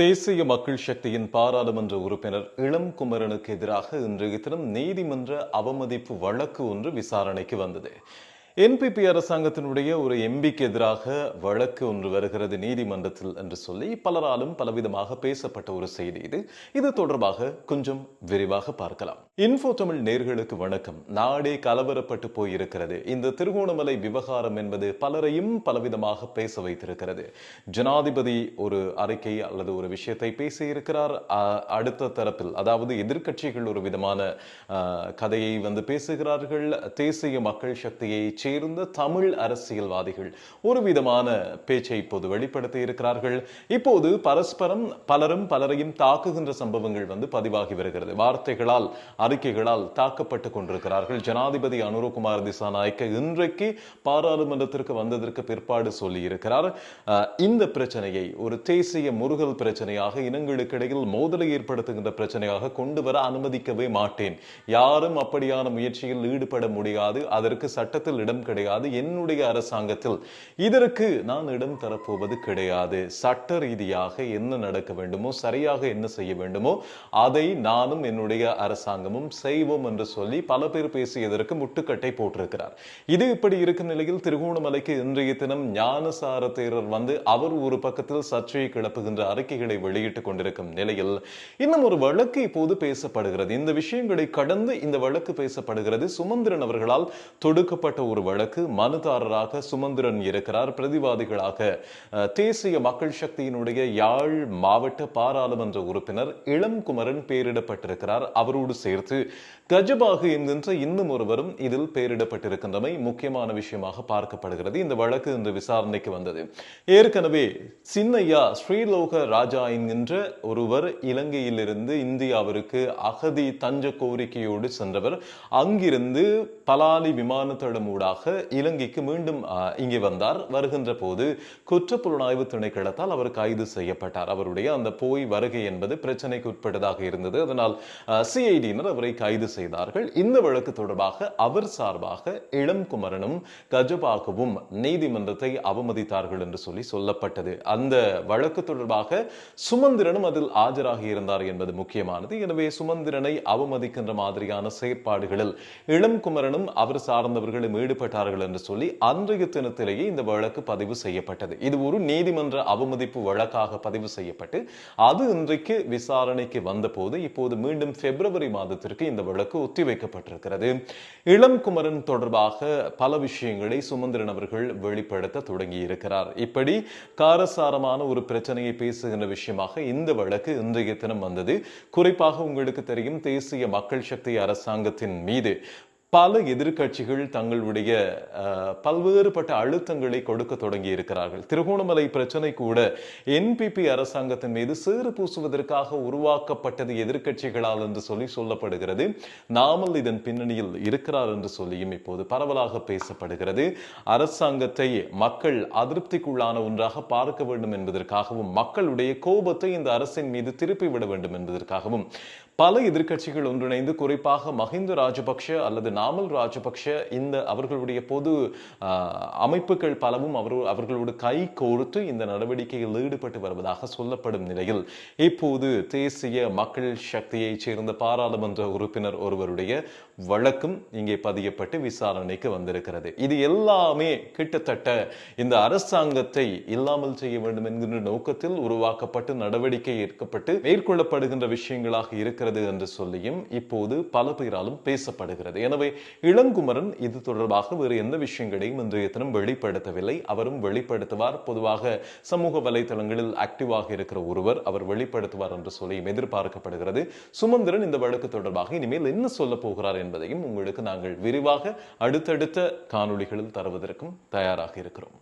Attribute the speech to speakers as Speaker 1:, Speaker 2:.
Speaker 1: தேசிய மக்கள் சக்தியின் பாராளுமன்ற உறுப்பினர் இளம் குமரனுக்கு எதிராக இன்றைய தினம் நீதிமன்ற அவமதிப்பு வழக்கு ஒன்று விசாரணைக்கு வந்தது. என்பிபி அரசாங்கத்தினுடைய ஒரு எம்பிக்கு எதிராக வழக்கு ஒன்று வருகிறது நீதிமன்றத்தில் என்று சொல்லி பலராலும் பலவிதமாக பேசப்பட்ட ஒரு செய்தி இது. இது தொடர்பாக கொஞ்சம் விரிவாக பார்க்கலாம். இன்ஃபோ தமிழ் நேர்களுக்கு வணக்கம். நாடே கலவரப்பட்டு போயிருக்கிறது. இந்த திருகோணமலை விவகாரம் என்பது பலரையும் பலவிதமாக பேச வைத்திருக்கிறது. ஜனாதிபதி ஒரு அறிக்கை அல்லது ஒரு விஷயத்தை பேசியிருக்கிறார். அ- அடுத்த தரப்பில் அதாவது எதிர்க்கட்சிகள் ஒரு விதமான கதையை வந்து பேசுகிறார்கள். தேசிய மக்கள் சக்தியை சேர்ந்த தமிழ் அரசியல்வாதிகள் ஒரு விதமான பேச்சை இப்போது வெளிப்படுத்தி இருக்கிறார்கள். இப்போது பரஸ்பரம் பலரும் பலரையும் தாக்குகின்ற சம்பவங்கள் வந்து பதிவாகி வருகிறது. வார்த்தைகளால் அறிக்கைகளால் தாக்கப்பட்டு கொண்டிருக்கிறார்கள். ஜனாதிபதி அனுரகுமார் திசாநாயக்க இன்றைக்கு பாராளுமன்றத்திற்கு வந்ததற்கு பிற்பாடு சொல்லி இருக்கிறார் இந்த பிரச்சனையை ஒரு தேசிய முருகல் பிரச்சனையாக இனங்களுக்கு இடையில் மோதலை ஏற்படுத்துகின்ற பிரச்சனையாக கொண்டு வர அனுமதிக்கவே மாட்டேன். யாரும் அப்படியான முயற்சியில் ஈடுபட முடியாது. அதற்கு சட்டத்தில் இடம் கிடையாது. என்னுடைய அரசாங்கத்தில் இதற்கு நான் இடம் தரப்போவது கிடையாது. சட்ட ரீதியாக என்ன நடக்க வேண்டுமோ சரியாக என்ன செய்ய வேண்டுமோ அதை நானும் என்னுடைய அரசாங்கமும் செய்வோம் என்று சொல்லி பல பேர் பேசியதற்கு முட்டுக்கட்டை போட்டிருக்கிறார். இது இப்படி இருக்கும் நிலையில் திருகோணமலைக்கு இன்றைய தினம் ஞானசார தேரர் வந்து அவர் ஒரு பக்கத்தில் சர்ச்சையை கிளப்புகின்ற அறிக்கைகளை வெளியிட்டுக் கொண்டிருக்கும் நிலையில் இன்னும் ஒரு வழக்கு இப்போது பேசப்படுகிறது. இந்த விஷயங்களை கடந்து இந்த வழக்கு பேசப்படுகிறது. சுமந்திரன் அவர்களால் தொடுக்கப்பட்ட ஒரு ஒரு வழக்கு மனுதாரராக சுமந்திரன் இருக்கிறார். பிரதிவாதிகளாக தேசிய மக்கள் சக்தியினுடைய யாழ் மாவட்ட பாராளுமன்ற உறுப்பினர் இளம்குமரன் பெயரிடப்பட்டிருக்கிறார். அவரோடு சேர்த்து கஜபாகு என்கின்ற இன்னும் ஒருவரும் இதில் பெயரிடப்பட்டிருக்கின்றமை முக்கியமான விஷயமாக பார்க்கப்படுகிறது. இந்த வழக்கு இன்று விசாரணைக்கு வந்தது. ஏற்கனவே சின்னையா ஸ்ரீலோக ராஜா என்கின்ற ஒருவர் இலங்கையிலிருந்து இந்தியாவிற்கு அகதி தஞ்ச கோரிக்கையோடு சென்றவர். அங்கிருந்து பலாலி விமானத்தடம் ஊடாக இலங்கைக்கு மீண்டும் இங்கே வந்தார். வருகின்ற போது குற்றப்புலனாய்வு திணைக்களத்தால் அவர் கைது செய்யப்பட்டார். அவருடைய அந்த போய் வருகை என்பது பிரச்சனைக்கு உட்பட்டதாக இருந்தது. அதனால் சிஐடியினர் அவரை கைது செய்தார்கள். இந்த வழக்கு தொடர்பாக அவர் சார்பாக இளம் குமரனும் கஜபாகவும் நீதிமன்றத்தை அவமதித்தார்கள் என்று சொல்லி சொல்லப்பட்டது. அந்த வழக்கு தொடர்பாக சுமந்திரனும் அதில் ஆஜராகி இருந்தார் என்பது முக்கியமானது. எனவே சுமந்திரனை அவமதிக்கின்ற மாதிரியான செயற்பாடுகளில் இளம் குமரனும் அவர் சார்ந்தவர்களும் ஈடுபட்டு ஈடுபட்டார்கள் என்று சொல்லி அன்றைய தினத்திலேயே இந்த வழக்கு பதிவு செய்யப்பட்டது. இது ஒரு நீதிமன்ற அவமதிப்பு வழக்காக பதிவு செய்யப்பட்டு அது இன்றைக்கு விசாரணைக்கு வந்தபோது இப்போது மீண்டும் பிப்ரவரி மாதத்திற்கு இந்த வழக்கு ஒத்திவைக்கப்பட்டிருக்கிறது. இளம் குமரன் தொடர்பாக பல விஷயங்களை சுமந்திரன் அவர்கள் வெளிப்படுத்த தொடங்கி இருக்கிறார் இப்படி காரசாரமான ஒரு பிரச்சனையை பேசுகின்ற விஷயமாக இந்த வழக்கு இன்றைய தினம் வந்தது. குறிப்பாக உங்களுக்கு தெரியும் தேசிய மக்கள் சக்தி அரசாங்கத்தின் மீது பல எதிர்கட்சிகள் தங்களுடைய பல்வேறுபட்ட அழுத்தங்களை கொடுக்க தொடங்கி இருக்கிறார்கள் திருகோணமலை பிரச்சனை கூட என்பிபி அரசாங்கத்தின் மீது சேறு பூசுவதற்காக உருவாக்கப்பட்டது எதிர்கட்சிகளால் என்று சொல்லி சொல்லப்படுகிறது. நாமல் இதன் பின்னணியில் இருக்கிறார் என்று சொல்லியும் இப்போது பரவலாக பேசப்படுகிறது. அரசாங்கத்தை மக்கள் அதிருப்திக்குள்ளான ஒன்றாக பார்க்க வேண்டும் என்பதற்காகவும் மக்களுடைய கோபத்தை இந்த அரசின் மீது திருப்பி விட வேண்டும் என்பதற்காகவும் பல எதிர்க்கட்சிகள் ஒன்றிணைந்து குறிப்பாக மஹிந்த ராஜபக்ஷ அல்லது நாமல் ராஜபக்ஷ இந்த அவர்களுடைய பொது அமைப்புகள் பலவும் அவர் அவர்களோடு கை கோர்த்து இந்த நடவடிக்கையில் ஈடுபட்டு வருவதாக சொல்லப்படும் நிலையில் இப்போது தேசிய மக்கள் சக்தியைச் சேர்ந்த பாராளுமன்ற உறுப்பினர் ஒருவருடைய வழக்கும் இங்கே பதியப்பட்டு விசாரணைக்கு வந்திருக்கிறது. இது எல்லாமே கிட்டத்தட்ட இந்த அரசாங்கத்தை இல்லாமல் செய்ய வேண்டும் என்கின்ற நோக்கத்தில் உருவாக்கப்பட்டு நடவடிக்கை எடுக்கப்பட்டு மேற்கொள்ளப்படுகின்ற விஷயங்களாக இருக்கிறது என்று சொல்லியும் இப்போது பல பேராலும் பேசப்படுகிறது. எனவே இளங்குமரன் இது தொடர்பாக வேறு எந்த விஷயங்களையும் இன்றைய தினம் வெளிப்படுத்தவில்லை. அவரும் வெளிப்படுத்துவார். பொதுவாக சமூக வலைதளங்களில் ஆக்டிவாக இருக்கிற ஒருவர் அவர் வெளிப்படுத்துவார் என்று சொல்லியும் எதிர்பார்க்கப்படுகிறது. சுமந்திரன் இந்த வழக்கு தொடர்பாக இனிமேல் என்ன சொல்ல போகிறார் என்பதையும் உங்களுக்கு நாங்கள் விரிவாக அடுத்தடுத்த காணொளிகளில் தருவதற்கும் தயாராக இருக்கிறோம்.